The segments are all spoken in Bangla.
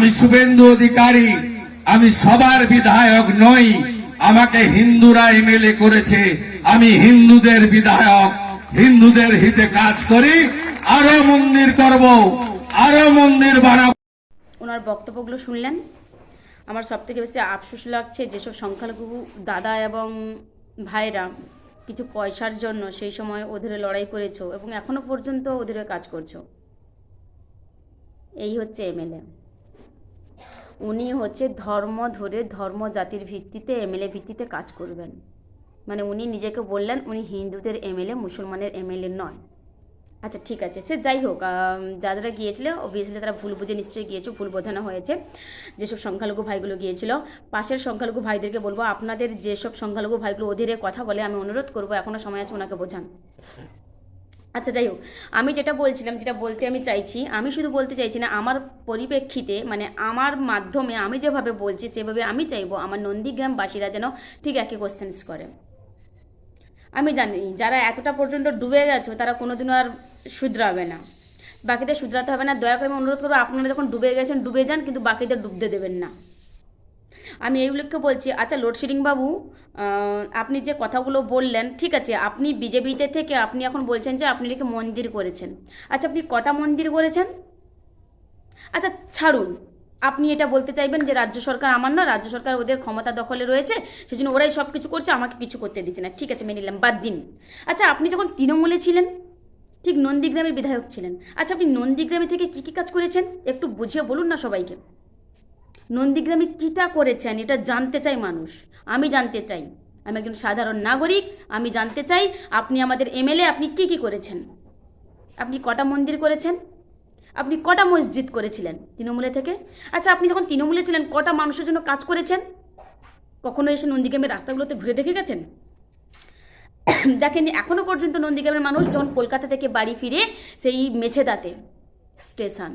আমি শুভেন্দু অধিকারী, আমি সবার বিধায়ক নই, আমাকে হিন্দুরা এমএলএ করেছে, আমি হিন্দুদের বিধায়ক, হিন্দুদের হিতে কাজ করি, আরও মন্দির করব, আরও মন্দির বানাবো। ওনার বক্তব্যগুলো শুনলেন। আমার সব থেকে বেশি আফসোস লাগছে যেসব সংখ্যালঘু দাদা এবং ভাইরা কিছু পয়সার জন্য সেই সময় ওদের লড়াই করেছ এবং এখনও পর্যন্ত ওদের কাজ করছ। এই হচ্ছে এমএলএ উনি হচ্ছে ধর্ম ধরে ধর্ম জাতির ভিত্তিতে এমএলএ ভিত্তিতে কাজ করবেন। মানে উনি নিজেকে বললেন, উনি হিন্দুদের এমএলএ মুসলমানের এমএলএ নয়। আচ্ছা ঠিক আছে। সে যাই হোক যারা যারা গিয়েছিল অবভিয়াসলি তারা ভুল বুঝে নিশ্চয়ই গিয়েছো, ভুল বোঝানো হয়েছে। যেসব সংখ্যালঘু ভাইগুলো গিয়েছিল, পাশের সংখ্যালঘু ভাইদেরকে বলব, আপনাদের যেসব সংখ্যালঘু ভাইগুলো অধীরে কথা বলে আমি অনুরোধ করব এখনও সময় আছে ওনাকে বোঝান। আচ্ছা যাই হোক। আমি যেটা বলছিলাম, যেটা বলতে আমি চাইছি, আমি শুধু বলতে চাইছি না, আমার পরিপ্রেক্ষিতে মানে আমার মাধ্যমে আমি যেভাবে বলছি, সেভাবে আমি চাইব আমার নন্দীগ্রামবাসীরা যেন ঠিক একই কোশ্চেন্স করে। আমি জানি, যারা এতটা পর্যন্ত ডুবে গেছো, তারা কোনোদিনও আর শুধরাবে না। বাকিদের শুধরাতে হবে না। দয়া করে আমি অনুরোধ করব, আপনারা যখন ডুবে গেছেন, ডুবে যান, কিন্তু বাকিদের ডুবতে দেবেন না। আমি এই উল্লেখ্য বলছি আচ্ছা লোডশেডিং বাবু আপনি যে কথাগুলো বললেন, ঠিক আছে, আপনি বিজেপিতে থেকে আপনি এখন বলছেন যে আপনি নাকি মন্দির করেছেন। আচ্ছা আপনি কটা মন্দির করেছেন? আচ্ছা ছাড়ুন, আপনি এটা বলতে চাইবেন যে রাজ্য সরকার আমার না, রাজ্য সরকার ওদের ক্ষমতা দখলে রয়েছে, সেজন্য ওরাই সব কিছু করছে, আমাকে কিছু করতে দিচ্ছে না। ঠিক আছে, মেনে নিলাম, বাদ দিন। আচ্ছা আপনি যখন তৃণমূলে ছিলেন, ঠিক নন্দীগ্রামের বিধায়ক ছিলেন আচ্ছা আপনি নন্দীগ্রামে থেকে কী কী কাজ করেছেন? একটু বুঝিয়ে বলুন না সবাইকে। নন্দীগ্রামে কীটা করেছেন, এটা জানতে চাই মানুষ। আমি জানতে চাই। আমি একজন সাধারণ নাগরিক, আমি জানতে চাই আপনি আমাদের এমএলএ, আপনি কি কি করেছেন? আপনি কটা মন্দির করেছেন? আপনি কটা মসজিদ করেছিলেন তৃণমূলে থেকে? আচ্ছা আপনি যখন তৃণমূলে ছিলেন, কটা মানুষের জন্য কাজ করেছেন? কখনো এসে নন্দীগ্রামের রাস্তাগুলোতে ঘুরে দেখে গেছেন? দেখেন এখনও পর্যন্ত নন্দীগ্রামের মানুষ যখন কলকাতা থেকে বাড়ি ফিরে সেই মেছেদাতে স্টেশন,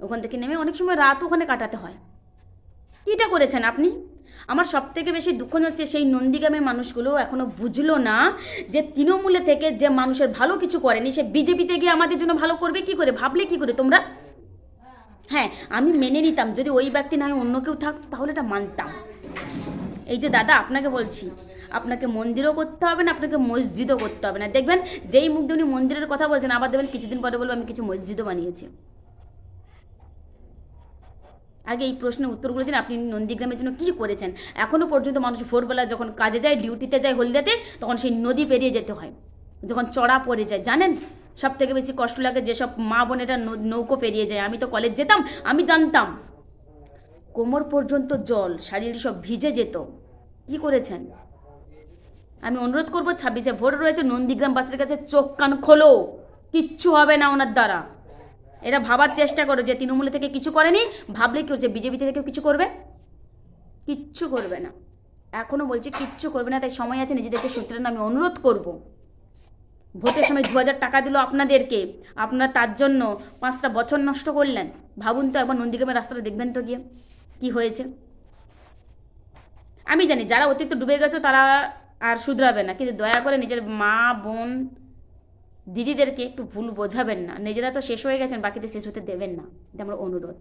ওখান থেকে নেমে অনেক সময় রাত ওখানে কাটাতে হয়। কীটা করেছেন আপনি? আমার সব থেকে বেশি দুঃখ হচ্ছে সেই নন্দীগ্রামের মানুষগুলো এখনও বুঝলো না যে তৃণমূলে থেকে যে মানুষের ভালো কিছু করেনি, সে বিজেপিতে গিয়ে আমাদের জন্য ভালো করবে, কি করে? ভাবলে কি করে তোমরা? হ্যাঁ আমি মেনে নিতাম, যদি ওই ব্যক্তি না হয় অন্য কেউ থাকতো, তাহলে এটা মানতাম। এই যে দাদা, আপনাকে বলছি, আপনাকে মন্দিরও করতে হবে না, আপনাকে মসজিদও করতে হবে না। দেখবেন, যেই মুখ দিয়ে উনি মন্দিরের কথা বলছেন, আবার দেখবেন কিছুদিন পরে বলব, আমি কিছু মসজিদও বানিয়েছি। আগে এই প্রশ্নের উত্তরগুলো দিন, আপনি নন্দীগ্রামের জন্য কী করেছেন? এখনও পর্যন্ত মানুষ ভোরবেলা যখন কাজে যায়, ডিউটিতে যায় হলদিয়াতে, তখন সেই নদী পেরিয়ে যেতে হয়। যখন চড়া পড়ে যায়, জানেন? সব থেকে বেশি কষ্ট লাগে যেসব মা বোনেরা নৌকো পেরিয়ে যায়। আমি তো কলেজ যেতাম, আমি জানতাম। কোমর পর্যন্ত জল শাড়ির সব ভিজে যেত। কি করেছেন? আমি অনুরোধ করব, ছাব্বিশে ভোট রয়েছে, নন্দীগ্রামবাসীর কাছে চোখ কান খোলো। কিচ্ছু হবে না ওনার দ্বারা। এরা ভাবার চেষ্টা করো যে তৃণমূল থেকে কিছু করেনি, ভাবলে কেউ যে বিজেপি থেকে কিছু করবে? কিচ্ছু করবে না। এখনও বলছি কিচ্ছু করবে না, তাই সময় আছে, নিজেদেরকে সূত্রেন আমি অনুরোধ করব। ভোটের সময় দু হাজার টাকা দিল আপনাদেরকে, আপনারা তার জন্য পাঁচটা বছর নষ্ট করলেন। ভাবুন তো একবার নন্দীগ্রামের রাস্তাটা দেখবেন তো গিয়ে, কি হয়েছে। আমি জানি, যারা অতিরিক্ত ডুবে গেছে তারা আর শুধরাবে না, কিন্তু দয়া করে নিজের মা, বোন দিদিদেরকে একটু ভুল বোঝাবেন না। নিজেরা তো শেষ হয়ে গেছেন, বাকিদের শেষ হতে দেবেন না। এটা আমার অনুরোধ।